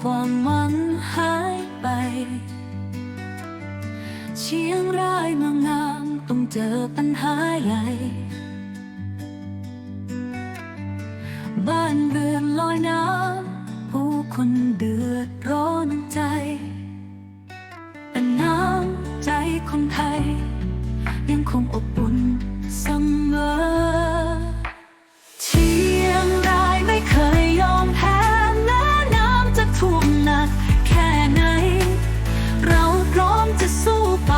ความหวังหายไป เชียงรายเมืองงามต้องเจอปัญหาใหญ่บ้านเรือนลอยน้ำผู้คนเดือดร้อนใจ จะสู้ไป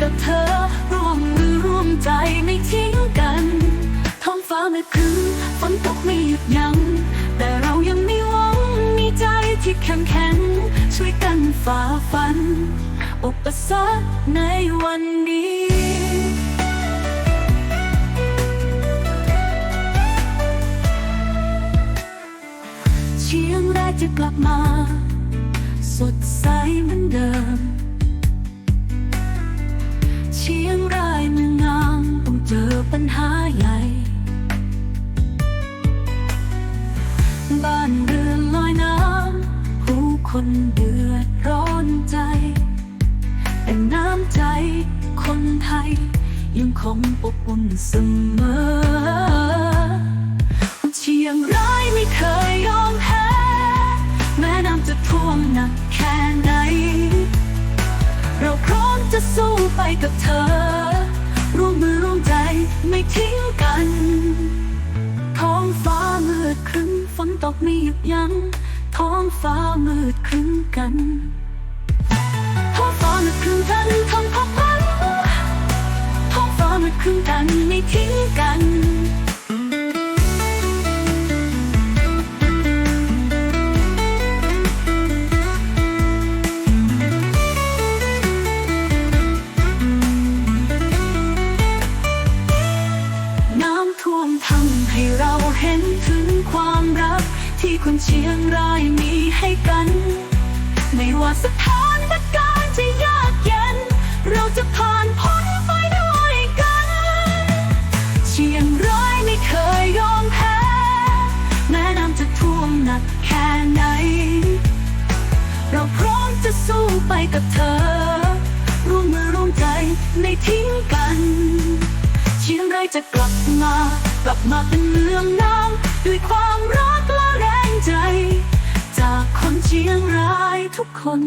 กับเธอ ร่วมมือร่วมใจไม่ทิ้งกัน ท้องฟ้าไม่ครึ้มฝนตกไม่หยุดยัง้งแต่เรายังมีหวังมีใจที่เข้มแข็งช่วยกันฝ่าฟัน อุปสรรคในวันนี้เชียงรายจะกลับมา สดใสเหมือนเดิม ใจคนไทย ยังคงอบอุ่นเสมอ เชียงรายไม่เคยยอมแพ้ แม้น้ำจะท่วมหนักแค่ไหน เราพร้อมจะสู้ไปกับเธอ ร่วมมือร่วมใจไม่ทิ้งกันท้องฟ้ามืดครึ้มฝนตกไม่หยุดยัง้งท้องฟ้ามืดครึ้มกัน ท้องฟ้ามืดครึ้มกัน มืดครึ้มกันไม่ทิ้งกันน้ำท่วมทำให้เราเห็นถึงความรัก ที่คนเชียงรายมีให้กัน ไม่ว่าสถาน เราพร้อมจะสู้ไปกับเธอ ร่วมมือร่วมใจในทิ้งกันเชียงรายจะกลับมา กลับมาเป็นเมืองน้ำด้วยความรักและแรงใจ จากคนเชียงรายทุกคน